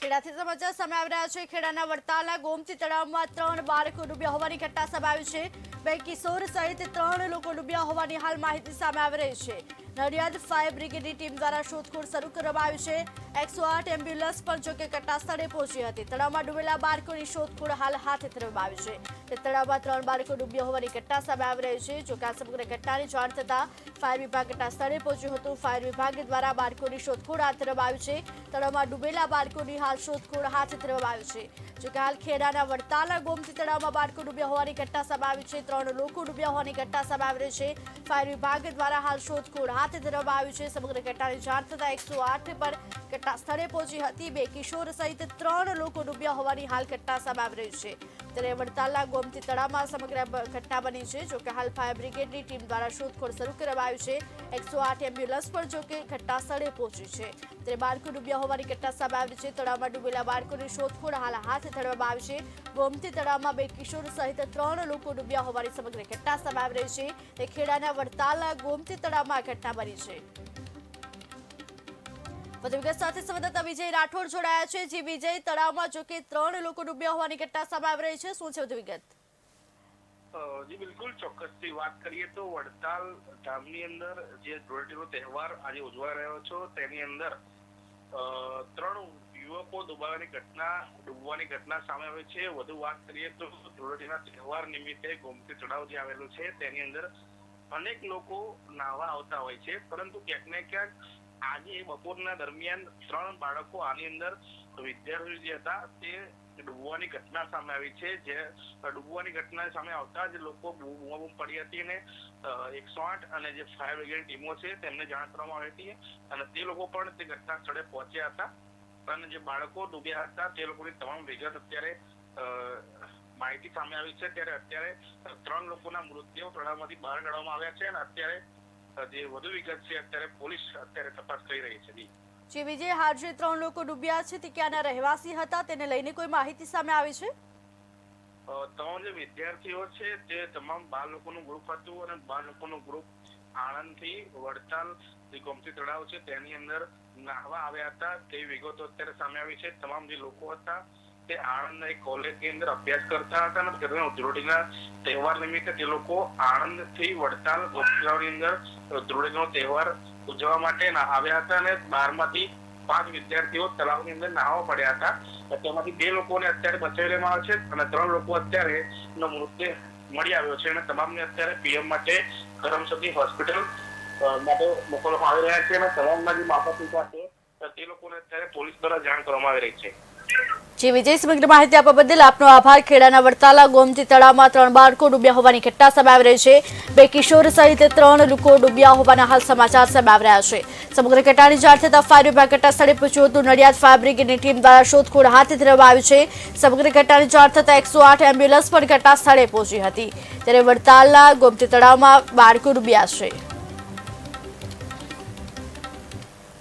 ખેડાથી સમાચાર સામે આવી રહ્યા છે. ખેડાના વડતાલના ગોમતી તળાવમાં ત્રણ બાળકો ડૂબ્યા હોવાની ઘટના સામે છે. બે કિશોર સહિત ત્રણ લોકો ડૂબ્યા હોવાની હાલ માહિતી સામે આવી રહી છે. નડિયાદ ફાયર બ્રિગેડની ટીમ દ્વારા શોધખોળ શરૂ કરવામાં આવી છે. એકસો આઠ એમ્બ્યુલન્સ પણ જોકે ઘટના સ્થળે પહોંચી હતી. તળાવમાં ડૂબેલા બાળકોની શોધખોળ હાલ હાથ ધરવામાં આવી છે. તે તળાવમાં ત્રણ બાળકો ડૂબ્યા હોવાની ઘટના સામે આવી રહી છે. જોકે આ સમગ્ર ઘટનાની જાણ થતાં ફાયર વિભાગ ઘટના સ્થળે પહોંચ્યું હતું. ફાયર વિભાગ દ્વારા બાળકોની શોધખોળ હાથ ધરવામાં આવી છે. તળાવમાં ડૂબેલા બાળકોની હાલ શોધખોળ હાથ ધરવામાં આવી છે. જોકે હાલ ખેડાના વડતાલના ગોમતી તળાવમાં બાળકો ડૂબ્યા હોવાની ઘટના સામે આવી છે. ત્રણ લોકો ડૂબ્યા હોવાની ઘટના સામે આવી રહી છે. ફાયર વિભાગ દ્વારા હાલ શોધખોળ હાથ ધરવામાં આવ્યું છે. સમગ્ર ઘટનાની જાણ થતાં એકસો પર ઘટના સ્થળે પહોંચી હતી. બે કિશોર સહિત ત્રણ લોકો ડૂબ્યા હોવાની હાલ ઘટના સામે આવી રહી છે. ત્યારે વડતાલના ગોમતી તળાવમાં સમગ્ર ઘટના બની છે જોકે હાલ ફાયર બ્રિગેડની ટીમ દ્વારા શોધખોળ શરૂ કરવામાં આવી છે. એકસો આઠ એમ્બ્યુલન્સ પણ જોકે ઘટના સ્થળે પહોંચી છે. ત્યારે બાળકો ડૂબ્યા હોવાની ઘટના સામે આવી છે. તળાવમાં ડૂબેલા બાળકોની શોધખોળ હાલ હાથ ધરવામાં આવી છે. ગોમતી તળાવમાં બે કિશોર સહિત ત્રણ લોકો ડૂબ્યા હોવાની સમગ્ર ઘટના સામે આવી રહી છે. તે ખેડાના વડતાલના ગોમતી તળાવમાં ઘટના બની છે. સાથે સંવાદદાતા વિજય રાઠોડ જોડાયા છે. જે વિજય તળાવમાં જો કે ત્રણ લોકો ડૂબ્યા હોવાની ઘટના સામે આવી રહી છે. શું છે વધુ વિગત જી બિલકુલ. ચોક્કસથી વાત કરીએ તો વડતાલ ગામની અંદર જે ધૂળેટીનો તહેવાર આજે ઉજવાઈ રહ્યો છો, તેની અંદર ત્રણ યુવકો ડૂબાવાની ઘટના, ડૂબવાની ઘટના સામે આવે છે. વધુ વાત કરીએ તો ધૂળેટીના તહેવાર નિમિત્તે ગોમતી તળાવ જે આવેલું છે, તેની અંદર અનેક લોકો નાહવા આવતા હોય છે, પરંતુ ક્યાંક ને ક્યાંક આજે બપોરના દરમિયાન ત્રણ બાળકો આની અંદર વિદ્યાર્થીઓ જે હતા, તે ડૂબવાની ઘટના સામે આવી છે. જે ડૂબવાની ઘટના સામે આવતા જ લોકો બૂમા બૂમ પડી હતી અને એકસો આઠ અને જે ફાયર બ્રિગેડ ટીમો છે તેમને જાણ કરવામાં આવી હતી અને તે લોકો પણ તે ઘટના સ્થળે પહોંચ્યા હતા. અને જે બાળકો ડૂબ્યા હતા તે લોકોની તમામ વિગત અત્યારે માહિતી સામે આવી છે. ત્યારે અત્યારે ત્રણ લોકોના મૃતદેહો તળાવમાંથી બહાર કાઢવામાં આવ્યા છે અને અત્યારે જે વધુ વિગત છે અત્યારે પોલીસ અત્યારે તપાસ કરી રહી છે. જે. વિજય હાલ જે ત્રણ લોકો ડૂબ્યા છે તે ક્યાંના રહેવાસી હતા? તેને લઈને કોઈ માહિતી સામે આવી છે? ત્રણ જે વિદ્યાર્થીઓ છે તે તમામ બાર લોકોનું ગ્રુપ હતું અને બાર લોકોનું ગ્રુપ આણંદથી વડતાલ જે ગોમતી તળાવ છે. તેની અંદર નાહવા આવ્યા હતા. તે વિગતો અત્યારે સામે આવી છે. તમામ જે લોકો હતા તે આણંદના એક કોલેજની અંદર અભ્યાસ કરતા હતા અને તેના ધૂળેટીના તહેવાર નિમિત્તે તે લોકો આણંદથી વડતાલ તળાવની અંદર ધૂળેટીનો તહેવાર ઉજવવા માટે આવ્યા હતા અને બારમાંથી પાંચ વિદ્યાર્થીઓ તળાવની અંદર નાહવા પડ્યા હતા. તેમાંથી બે લોકોને અત્યારે બચાવી લેવામાં આવે છે અને ત્રણ લોકો અત્યારે નો મૃતદેહ મળી આવ્યો છે અને તમામને અત્યારે પીએમ માટે કરમસદી હોસ્પિટલ માટે મોકલવામાં આવી રહ્યા છે અને તમામના જે માતા પિતા છે તે લોકોને અત્યારે પોલીસ દ્વારા જાણ કરવામાં આવી રહી છે. જે, વિજય સમગ્ર માહિતી આપવા બદલ આપનો આભાર. ખેડાના વડતાલા ગોમતી તળાવમાં ત્રણ બાળકો ડૂબ્યા હોવાની ઘટના સામે આવી રહી છે. બે કિશોર સહિત ત્રણ લોકો ડૂબ્યા હોવાના હાલ સમાચાર સામે આવી રહ્યા છે. સમગ્ર ઘટનાની જાણ થતા ફાયર વિભાગ ઘટના સ્થળે પહોંચ્યું હતું. નડિયાદ ફાયર બ્રિગેડની ટીમ દ્વારા શોધખોળ હાથ ધરવામાં આવી છે. સમગ્ર ઘટનાની જાણ થતાં એકસો આઠ એમ્બ્યુલન્સ પણ ઘટના સ્થળે પહોંચી હતી. ત્યારે વડતાલના ગોમતી તળાવમાં બાળકો ડૂબ્યા છે.